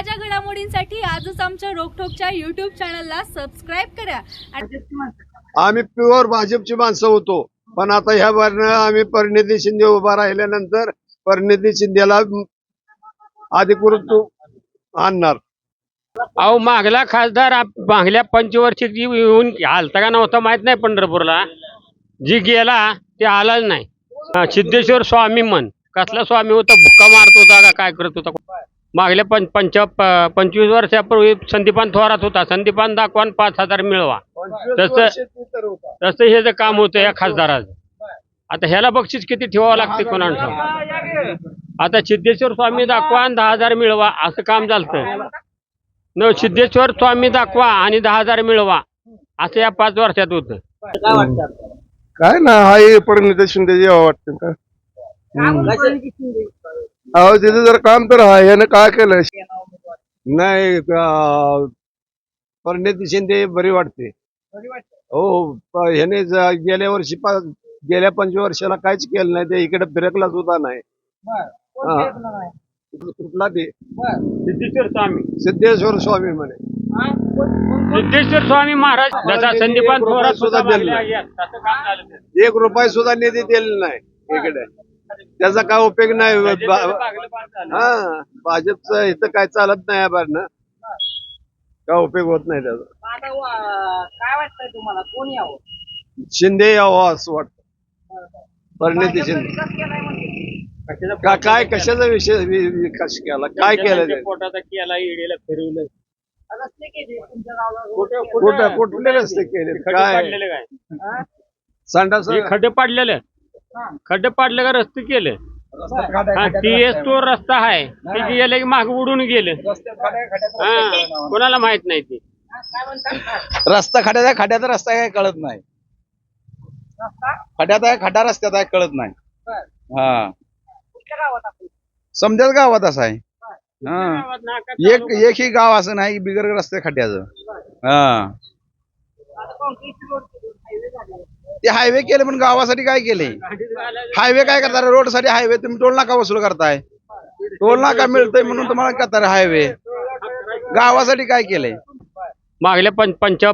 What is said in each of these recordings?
ताज्या घडामोडींसाठी आजच आमच्या रोकठोकच्या युट्यूब चॅनलला सबस्क्राईब करा. आम्ही प्युअर भाजपची माणसं होतो. पण आता ह्या आम्ही परिणिती शिंदे उभा राहिल्यानंतर परिणिती शिंदेला अधिकृत आणणार. अहो मागला खासदार आप- मागल्या पंचवर्षिक जी येऊन आलता का नव्हता माहीत नाही पंढरपूरला. जी गेला ते आलाच नाही. हा, सिद्धेश्वर स्वामी म्हण. कसला स्वामी होता? भुक्का मारत होता का? काय करत होता? मागल्या पंच पंच प- पंचवीस वर्षापूर्वी संदीपान थोरात होता. संदीपान दाखवा आणि पाच हजार मिळवा. तसं तसं हे जे काम होतं या खासदाराचं. आता ह्याला बक्षीस किती ठेवावं लागते कोणाला. आता सिद्धेश्वर स्वामी दाखवा आणि दहा हजार मिळवा असं काम झालं न सिद्धेश्वर स्वामी दाखवा आणि दहा हजार मिळवा असं या पाच वर्षात होतं. काय ना हा हे परिणिती शिंदे जेव्हा वाटतं का? अहो तिथे जर काम तर आहे यानं काय केलं? नाही परिणिती शिंदे बरी वाटते. हो ह्याने ज- गेल्या वर्षी गेल्या पंचवर्षाला काहीच केलं नाही ते इकडे फिरकला सुद्धा नाही. हा. कुठला ते? सिद्धेश्वर स्वामी. सिद्धेश्वर स्वामी म्हणे. सिद्धेश्वर स्वामी महाराज जसा संदीपान सुद्धा दिलं नाही. तसं काम झालं ते. एक रुपये सुद्धा निधी दिलेला नाही इकडे. त्याचा काय उपयोग नाही. भाजपचं. हा इथं काय चालत नाही याबारनं काय उपयोग होत नाही त्याचा. आता वा- काय वाटतंय तुम्हाला? कोण यावं? शिंदे यावं असं वाटतं. परिणिती शिंदे. विकास केलाय म्हणजे. का काय कशाचा विषय वि- विकास केला? काय केलं त्यांच्या ते पोटाचा केला ईडीला फिरवलं. रस्ते केले तुमच्या गावाला कुठं कुठं कुठले रस्ते केले? खड्डे काय? पाडलेले काय? संडास हे खड्डे पाडलेले. खड्डे पाडले का रस्ते केले? हा टीएस तो रस्ता आहे. ते गेले की माग उडून गेले. हा कोणाला माहीत नाही ते. काय म्हणतात रस्ता खड्यात आहे खड्याचा रस्ता काय कळत नाही. रस्ता? खड्यात आहे खड्डा रस्त्यात आहे कळत नाही. हा. समजाच गावात असं आहे. हा. एक एकही गाव असं नाही बिगर रस्ते खड्ड्याचं. हा आता काँक्रीट रोड हायवे झाले ते हायवे केले पण गावासाठी काय केले? हायवे काय करता रोडसाठी हायवे तुम्ही टोल नाका वसूल करताय. टोल नाका मिळतंय म्हणून तुम्हाला करता हायवे. गावासाठी काय केलंय मागल्या पंच पंच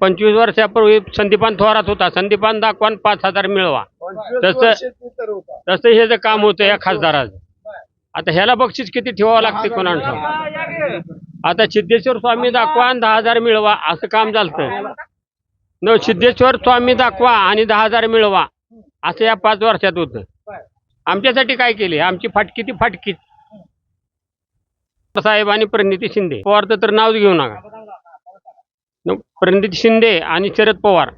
पंचवीस वर्षापूर्वी संदीपान थोरात होता. संदीपान दाखवा आणि पाच हजार मिळवा. तसं तसं हे जे काम होतं या खासदाराचं. आता ह्याला बक्षीस किती ठेवावं लागते कोणाला. आता सिद्धेश्वर स्वामी दाखवा आणि दहा हजार मिळवा. असं काम झालं न सिद्धेश्वर स्वामी दाखवा आणि दहा हजार मिळवा. असं या पाच वर्षात होतं. आमच्यासाठी काय केले? आमची फाटकी ती फाटकीच. साहेब आणि प्रणिती शिंदे. पवारचं तर नावच घेऊ नका. प्रणिती शिंदे आणि शरद पवार.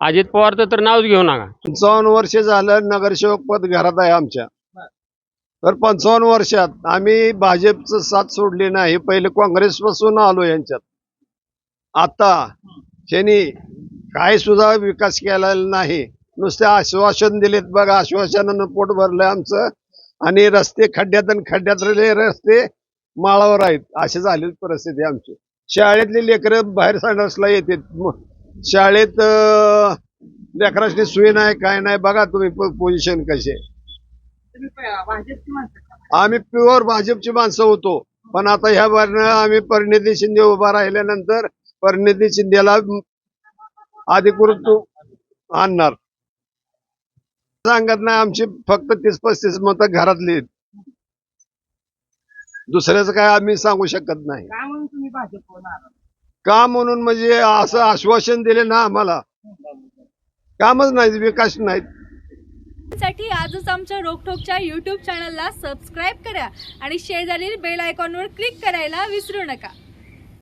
अजित पवारचं तर नावच घेऊ नका. पंचावन्न वर्ष झालं नगरसेवक पद घरात आहे आमच्या. तर पंचावन्न वर्षात आम्ही भाजपचं साथ सोडली नाही. पहिले काँग्रेस पासून आलो यांच्यात. आता त्यांनी काय सुद्धा विकास केलेला नाही. नुसते आश्वासन दिलेत बघा आश्वासनानं पोट भरलं आमचं. आणि रस्ते खड्ड्यात आणि खड्ड्यात राहिले रस्ते माळावर आहेत. अशी झाली परिस्थिती आमची. शाळेतली लेकरं बाहेर संडासला येतात. शाळेत लेकराची सोय नाही काय नाही. बघा तुम्ही पोझिशन कशी आहे. तुम्ही प- भाजपची माणसं का? आम्ही प्युअर भाजपची माणसं होतो. पण आता ह्या बारनं आम्ही परिणिती शिंदे उभा राहिल्यानंतर परिणिती शिंदेला अधिकृत आणणार. सांगत नाही आमची फक्त तीस पस्तीस मतं घरातली. दुसऱ्याचं काय आम्ही सांगू शकत नाही? का म्हणून म्हणजे असं आश्वासन दिले ना आम्हाला? कामच नाही विकास नाही साठी आजच आमच्या रोकठोकच्या युट्यूब चॅनलला सबस्क्राईब करा आणि शेजारील बेल आयकॉनवर क्लिक करायला विसरू नका.